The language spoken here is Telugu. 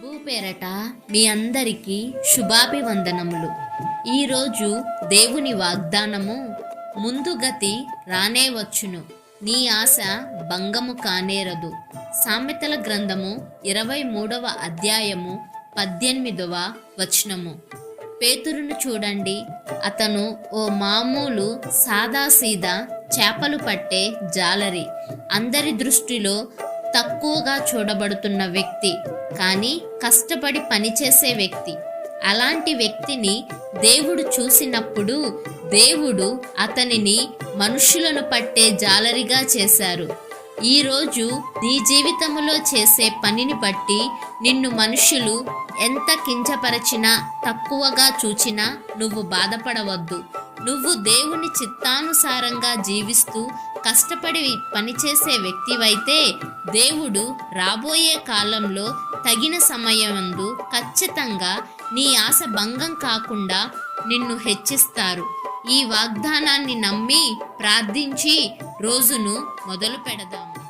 ప్రభు పేరట మీ అందరికీ శుభాభివందనములు. ఈరోజు దేవుని వాగ్దానము ముందుగతి రానే వచ్చును. నీ ఆశ భంగము కానేరదు. సామెతల గ్రంథము ఇరవై మూడవ అధ్యాయము పద్దెనిమిదవ వచనము. పేతురును చూడండి. అతను ఓ మామూలు సాదాసీదా చేపలు పట్టే జాలరి. అందరి దృష్టిలో తక్కువగా చూడబడుతున్న వ్యక్తి కానీ కష్టపడి పనిచేసే వ్యక్తి. అలాంటి వ్యక్తిని దేవుడు చూసినప్పుడు దేవుడు అతనిని మనుషులను పట్టే జాలరిగా చేశారు. ఈరోజు నీ జీవితంలో చేసే పనిని బట్టి నిన్ను మనుషులు ఎంత కించపరచినా తక్కువగా చూచినా నువ్వు బాధపడవద్దు. నువ్వు దేవుని చిత్తానుసారంగా జీవిస్తూ కష్టపడి పనిచేసే వ్యక్తివైతే దేవుడు రాబోయే కాలంలో తగిన సమయమందు ఖచ్చితంగా నీ ఆశ భంగం కాకుండా నిన్ను హెచ్చిస్తారు. ఈ వాగ్దానాన్ని నమ్మి ప్రార్థించి రోజును మొదలు పెడదాము